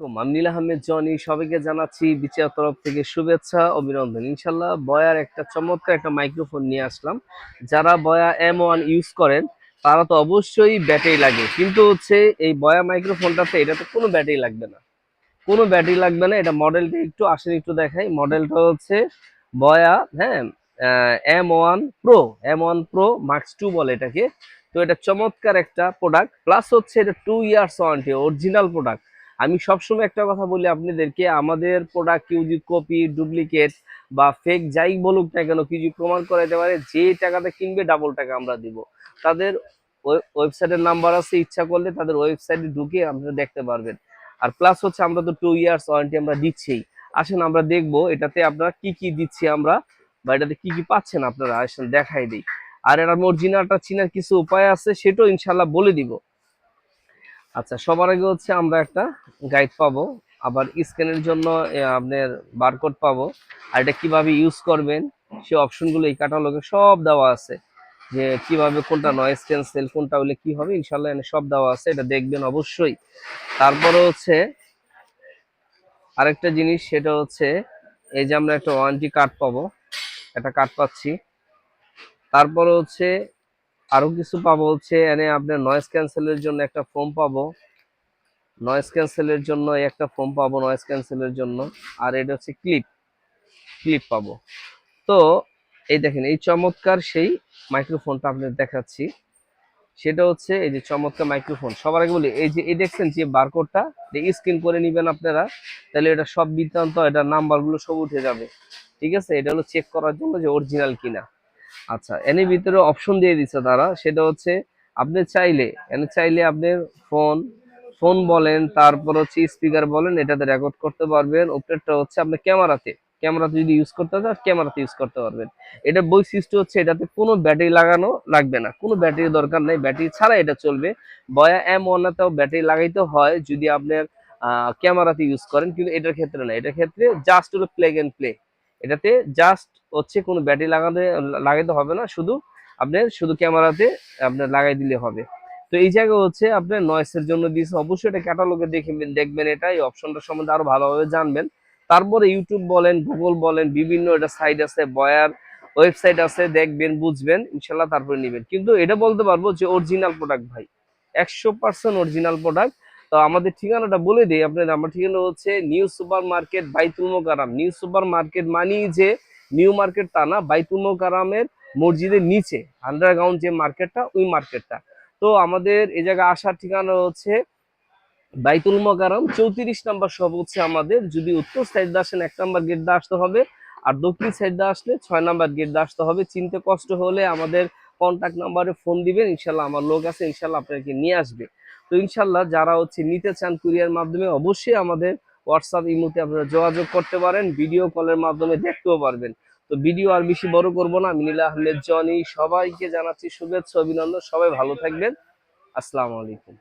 আলাইকুম, আমি নীল আহমেদ জনি। সবাইকে জানাচ্ছি বিচার তরফ থেকে শুভেচ্ছা অভিনন্দন। ইনশাল্লাহ বয়ার একটা চমৎকার একটা মাইক্রোফোন নিয়ে আসলাম। যারা বয়া এম ওয়ান ইউজ করেন তারা তো অবশ্যই ব্যাটারি লাগে। কিন্তু হচ্ছে এই বয়া মাইক্রোফোনটাতে এটাতে কোনো ব্যাটারি লাগবে না। কোনো ব্যাটারি লাগবে না। এটা মডেলটা একটু আসেন একটু দেখাই। মডেলটা হচ্ছে বয়া হ্যাঁ M one pro M one pro marks two বলে এটাকে। তো এটা চমৎকার একটা প্রোডাক্ট প্লাস হচ্ছে এটা two years warranty original product আমি সবসময় একটা কথা বলি আপনাদেরকে, আমাদের প্রোডাক্ট কেউ যদি কপি ডুপ্লিকেট বা ফেক যাই বলুক না কেন কিছু প্রমাণ করাইতে পারে, যে টাকাতে কিনবে ডাবল টাকা আমরা দিব। তাদের ওয়েবসাইটের নাম্বার আছে, ইচ্ছা করলে তাদের ওয়েবসাইটে ঢুকে আপনারা দেখতে পারবেন। আর প্লাস হচ্ছে আমরা তো টু ইয়ার্স ওয়ারেন্টি আমরা দিচ্ছি আসেন আমরা দেখব এটাতে আপনারা কি কি দিচ্ছি আমরা বা এটাতে কি কি পাচ্ছেন আপনারা, আসেন দেখাই দিই। আর এটার অরিজিনালটা চিনার কিছু উপায় আছে, সেটাও ইনশাল্লাহ বলে দিব। আচ্ছা সবার আগে হচ্ছে আমরা একটা গাইড পাবো। আবার স্ক্যানের জন্য আপনার বারকোড পাবো। আর এটা কীভাবে ইউজ করবেন, সে অপশনগুলো এই ক্যাটালগে সব দেওয়া আছে। যে কীভাবে কোনটা নয়েজ ক্যান্সেল কোনটা হলে কি হবে, ইনশাল্লাহ এনে সব দেওয়া আছে। এটা দেখবেন অবশ্যই। তারপরে হচ্ছে আরেকটা জিনিস, সেটা হচ্ছে এই যে আমরা একটা ওয়ারেন্টি কার্ড পাবো। একটা কার্ড পাচ্ছি। তারপরে হচ্ছে আরও কিছু পাবো হচ্ছে, এনে আপনার নয়েজ ক্যান্সেলের জন্য একটা ফর্ম পাবো। নয়েজ ক্যান্সেলের জন্য একটা ফর্ম পাবো নয়েজ ক্যান্সেলের জন্য। আর এটা হচ্ছে ক্লিপ ক্লিপ পাবো। তো এই দেখেন, এই চমৎকার সেই মাইক্রোফোনটা আপনাদের দেখাচ্ছি। সেটা হচ্ছে এই যে চমৎকার মাইক্রোফোন সবার আগে বলি, এই যে, এই দেখছেন যে বারকোডটা স্ক্রিন করে নেবেন আপনারা, তাহলে এটা সব বৃত্তান্ত এটা নাম্বারগুলো সব উঠে যাবে। ঠিক আছে? এটা হলো চেক করার জন্য যে অরিজিনাল কিনা। আচ্ছা এর ভিতরে অপশন দিয়ে দিচ্ছে তারা, সেটা হচ্ছে আপনি চাইলে, এনে চাইলে আপনার ফোন ফোন বলেন, তারপর হচ্ছে স্পিকার বলেন, এটাতে রেকর্ড করতে পারবেন। উপরেরটা হচ্ছে আপনি ক্যামেরাতে ক্যামেরাতে যদি ইউজ করতে চান, ক্যামেরাতে ইউজ করতে পারবেন। এটা বৈশিষ্ট্য হচ্ছে এটাতে কোনো ব্যাটারি লাগানো লাগবে না, কোনো ব্যাটারি দরকার নেই, ব্যাটারি ছাড়া এটা চলবে। বয়া এম ওয়ানাতেও ব্যাটারি লাগাইতে হয় যদি আপনার ক্যামেরাতে ইউজ করেন, কিন্তু এটার ক্ষেত্রে না, এটার ক্ষেত্রে জাস্ট হলো প্লেগ এন্ড প্লে এটাতে জাস্ট হচ্ছে কোনো ব্যাটারি লাগাতে, লাগাইতে হবে না, শুধু আপনার, শুধু ক্যামেরাতে আপনার লাগাই দিলে হবে। তো এই জায়গায় হচ্ছে আপনার নয়েসের জন্য দিয়েছে। অবশ্যই এটা ক্যাটালগে দেখবেন দেখবেন এটা, এই অপশনটা সম্বন্ধে আরও ভালোভাবে জানবেন। তারপরে ইউটিউব বলেন গুগল বলেন, বিভিন্ন এটা সাইট আছে বয়ার ওয়েবসাইট আছে, দেখবেন, বুঝবেন, ইনশাল্লাহ তারপরে নেবেন। কিন্তু এটা বলতে পারব যে অরিজিনাল প্রোডাক্ট ভাই, একশো পার্সেন্ট অরিজিনাল প্রোডাক্ট তো আমাদের ঠিকানাটা বলে দিই। আপনার আমার ঠিকানা হচ্ছে new super market Baitul Mukarram new super market মানি যে নিউ মার্কেট তা না, বাইতুল মোকারামের মসজিদের নিচে, আন্ডারগ্রাউন্ড যে মার্কেটটা, ওই মার্কেটটা। তো আমাদের এ জায়গায় আসার ঠিকানা হচ্ছে বাইতুল মোকারাম চৌত্রিশ নাম্বার সব হচ্ছে আমাদের। যদি উত্তর সাইড দিয়ে আসেন, এক নাম্বার গেট দিয়ে আসতে হবে। আর দক্ষিণ সাইড দিয়ে আসলে ছয় নাম্বার গেট দিয়ে আসতে হবে। চিনতে কষ্ট হলে আমাদের কন্ট্যাক্ট নাম্বারে ফোন দিবেন, ইনশাল্লাহ আমার লোক আছে, ইনশাল্লাহ আপনাকে নিয়ে আসবে। তো ইনশাল্লাহ যারা হচ্ছে নিতে চান কুরিয়ার মাধ্যমে অবশ্যই আমাদের হোয়াটসঅ্যাপ ইমোতে আপনারা যোগাযোগ করতে পারেন ভিডিও কলের মাধ্যমে দেখতেও পারবেন। তো ভিডিও আর বেশি বড় করব না। মিনিলা আহমেদ, জনি, সবাইকে জানাচ্ছি শুভেচ্ছা, অভিনন্দন, সবাই ভালো থাকবেন। আসসালামু আলাইকুম।